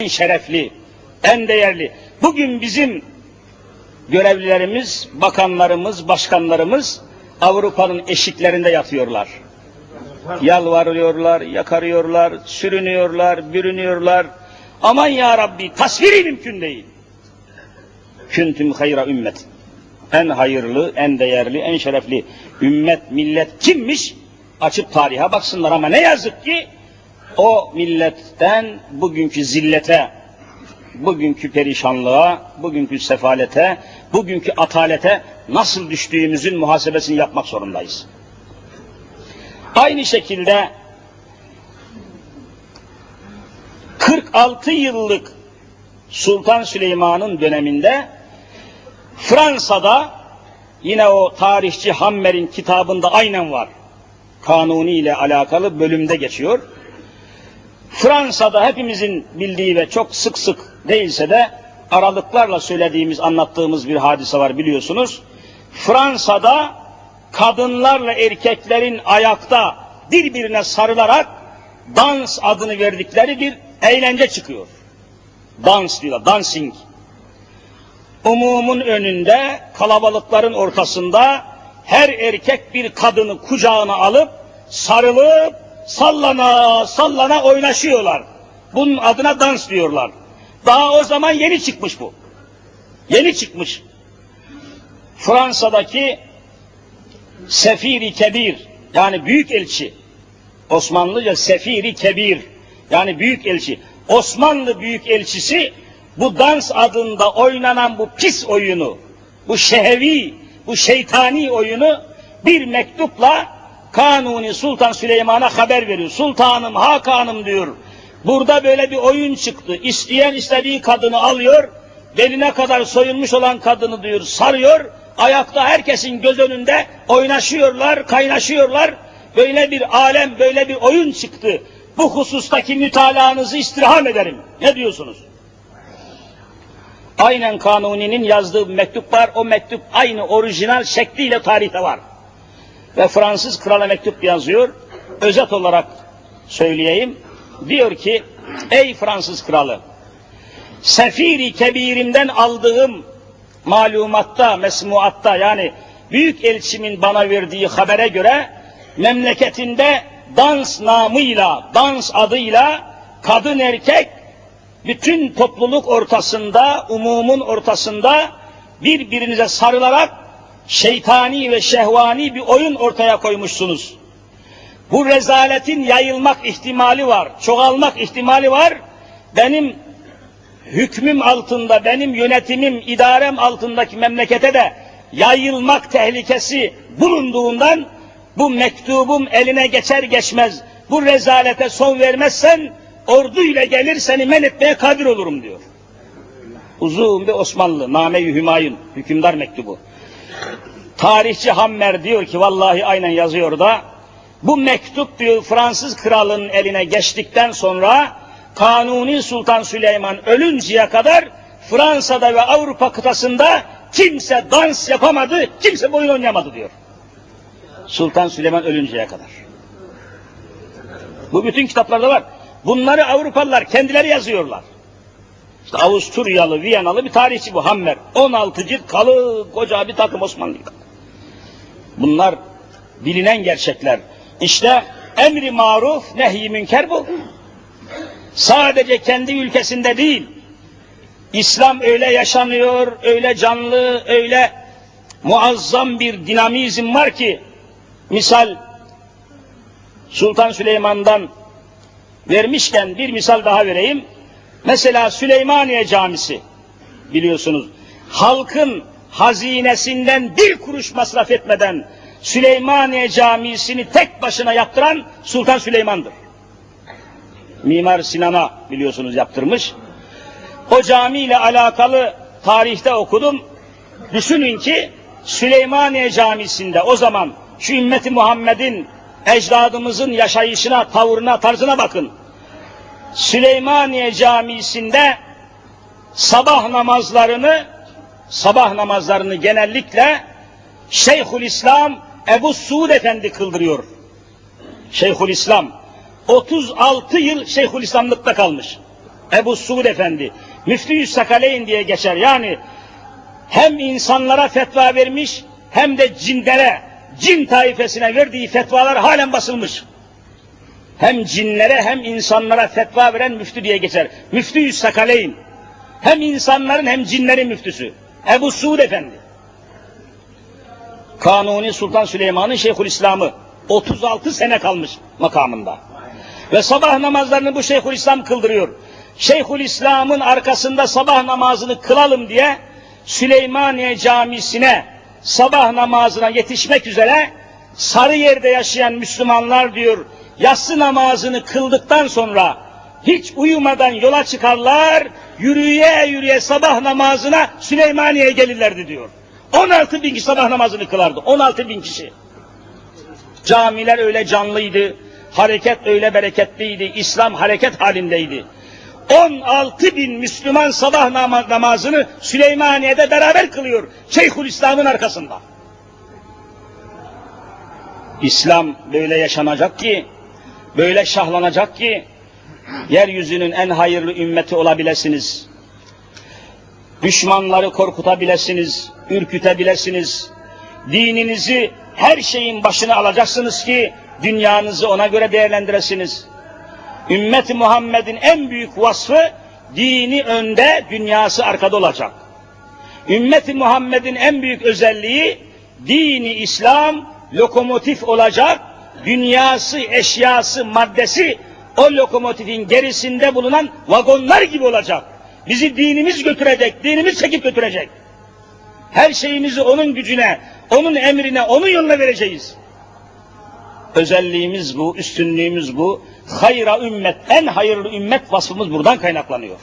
en şerefli, en değerli. Bugün bizim görevlilerimiz, bakanlarımız, başkanlarımız Avrupa'nın eşiklerinde yatıyorlar. Yalvarıyorlar, yakarıyorlar, sürünüyorlar, bürünüyorlar. Aman ya Rabbi tasviri mümkün değil. Küntüm hayra ümmet. En hayırlı, en değerli, en şerefli ümmet, millet kimmiş? Açıp tarihe baksınlar ama ne yazık ki o milletten bugünkü zillete, bugünkü perişanlığa, bugünkü sefalete, bugünkü atalete nasıl düştüğümüzün muhasebesini yapmak zorundayız. Aynı şekilde 46 yıllık Sultan Süleyman'ın döneminde Fransa'da yine o tarihçi Hammer'in kitabında aynen var. Kanuni ile alakalı bölümde geçiyor. Fransa'da hepimizin bildiği ve çok sık sık değilse de aralıklarla söylediğimiz, anlattığımız bir hadise var biliyorsunuz. Fransa'da kadınlarla erkeklerin ayakta birbirine sarılarak dans adını verdikleri bir eğlence çıkıyor. Dans diyorlar, dancing. Umumun önünde, kalabalıkların ortasında her erkek bir kadını kucağına alıp, sarılıp, sallana sallana oynaşıyorlar. Bunun adına dans diyorlar. Daha o zaman yeni çıkmış bu. Yeni çıkmış. Fransa'daki Sefiri Kebir yani büyük elçi Osmanlıca Sefiri Kebir yani büyük elçi Osmanlı büyük elçisi bu dans adında oynanan bu pis oyunu bu şehevi bu şeytani oyunu bir mektupla Kanuni Sultan Süleyman'a haber veriyor. Sultanım, Hakanım diyor. Burada böyle bir oyun çıktı. İsteyen istediği kadını alıyor, beline kadar soyulmuş olan kadını diyor sarıyor, ayakta herkesin göz önünde oynaşıyorlar, kaynaşıyorlar. Böyle bir alem, böyle bir oyun çıktı. Bu husustaki mütalaanızı istirham ederim. Ne diyorsunuz? Aynen Kanuni'nin yazdığı mektup var. O mektup aynı orijinal şekliyle tarihte var. Ve Fransız krala mektup yazıyor. Özet olarak söyleyeyim. Diyor ki, ey Fransız kralı, sefiri kebirimden aldığım malumatta, mesmuatta yani büyük elçimin bana verdiği habere göre memleketinde dans namıyla, dans adıyla kadın erkek bütün topluluk ortasında, umumun ortasında birbirinize sarılarak şeytani ve şehvani bir oyun ortaya koymuşsunuz. Bu rezaletin yayılmak ihtimali var, çoğalmak ihtimali var. Benim hükmüm altında, benim yönetimim, idarem altındaki memlekete de yayılmak tehlikesi bulunduğundan bu mektubum eline geçer geçmez bu rezalete son vermezsen ordu ile gelir seni men etmeye kadir olurum diyor. Uzun bir Osmanlı, Name-i Hümayun, hükümdar mektubu. Tarihçi Hammer diyor ki vallahi aynen yazıyor da bu mektup diyor Fransız kralının eline geçtikten sonra Kanuni Sultan Süleyman ölünceye kadar Fransa'da ve Avrupa kıtasında kimse dans yapamadı, kimse boyun oynayamadı diyor. Sultan Süleyman ölünceye kadar. Bu bütün kitaplarda var. Bunları Avrupalılar kendileri yazıyorlar. İşte Avusturyalı, Viyanalı bir tarihçi bu Hammer. 16 cilt kalı koca bir takım Osmanlı. Bunlar bilinen gerçekler. İşte emri maruf, nehy münker bu. Sadece kendi ülkesinde değil. İslam öyle yaşanıyor, öyle canlı, öyle muazzam bir dinamizm var ki misal Sultan Süleyman'dan vermişken bir misal daha vereyim. Mesela Süleymaniye Camisi biliyorsunuz halkın hazinesinden bir kuruş masraf etmeden Süleymaniye Camisi'ni tek başına yaptıran Sultan Süleyman'dır. Mimar Sinan'a biliyorsunuz yaptırmış. O camiyle alakalı tarihte okudum. Düşünün ki Süleymaniye Camisi'nde o zaman şu ümmeti Muhammed'in ecdadımızın yaşayışına, tavrına, tarzına bakın. Süleymaniye Camisi'nde sabah namazlarını sabah namazlarını genellikle Şeyhül İslam Ebu Suud Efendi kıldırıyor. Şeyhül İslam 36 yıl Şeyhül İslamlıkta kalmış. Ebu Suud Efendi, Müftü Sakaleyn diye geçer. Yani hem insanlara fetva vermiş hem de cinlere, cin taifesine verdiği fetvalar halen basılmış. Hem cinlere hem insanlara fetva veren müftü diye geçer. Müftü Sakaleyn. Hem insanların hem cinlerin müftüsü. Ebu Suud Efendi. Kanuni Sultan Süleyman'ın Şeyhülislam'ı 36 sene kalmış makamında. Ve sabah namazlarını bu Şeyhülislam kıldırıyor. Şeyhülislam'ın arkasında sabah namazını kılalım diye Süleymaniye Camisi'ne sabah namazına yetişmek üzere Sarıyer'de yaşayan Müslümanlar diyor yatsı namazını kıldıktan sonra hiç uyumadan yola çıkarlar, yürüye yürüye sabah namazına Süleymaniye'ye gelirlerdi diyor. 16 bin kişi sabah namazını kılardı. 16 bin kişi. Camiler öyle canlıydı, hareket öyle bereketliydi, İslam hareket halindeydi. 16 bin Müslüman sabah nama- namazını Süleymaniye'de beraber kılıyor. Şeyhülislam'ın arkasında. İslam böyle yaşanacak ki, böyle şahlanacak ki, yeryüzünün en hayırlı ümmeti olabilesiniz. Düşmanları korkutabilesiniz, ürkütebilesiniz. Dininizi her şeyin başına alacaksınız ki dünyanızı ona göre değerlendiresiniz. Ümmet Muhammed'in en büyük vasfı dini önde, dünyası arkada olacak. Ümmet Muhammed'in en büyük özelliği dini İslam lokomotif olacak, dünyası, eşyası, maddesi o lokomotifin gerisinde bulunan vagonlar gibi olacak. Bizi dinimiz götürecek, dinimiz çekip götürecek. Her şeyimizi onun gücüne, onun emrine, onun yoluna vereceğiz. Özelliğimiz bu, üstünlüğümüz bu. Hayra ümmet, en hayırlı ümmet vasfımız buradan kaynaklanıyor.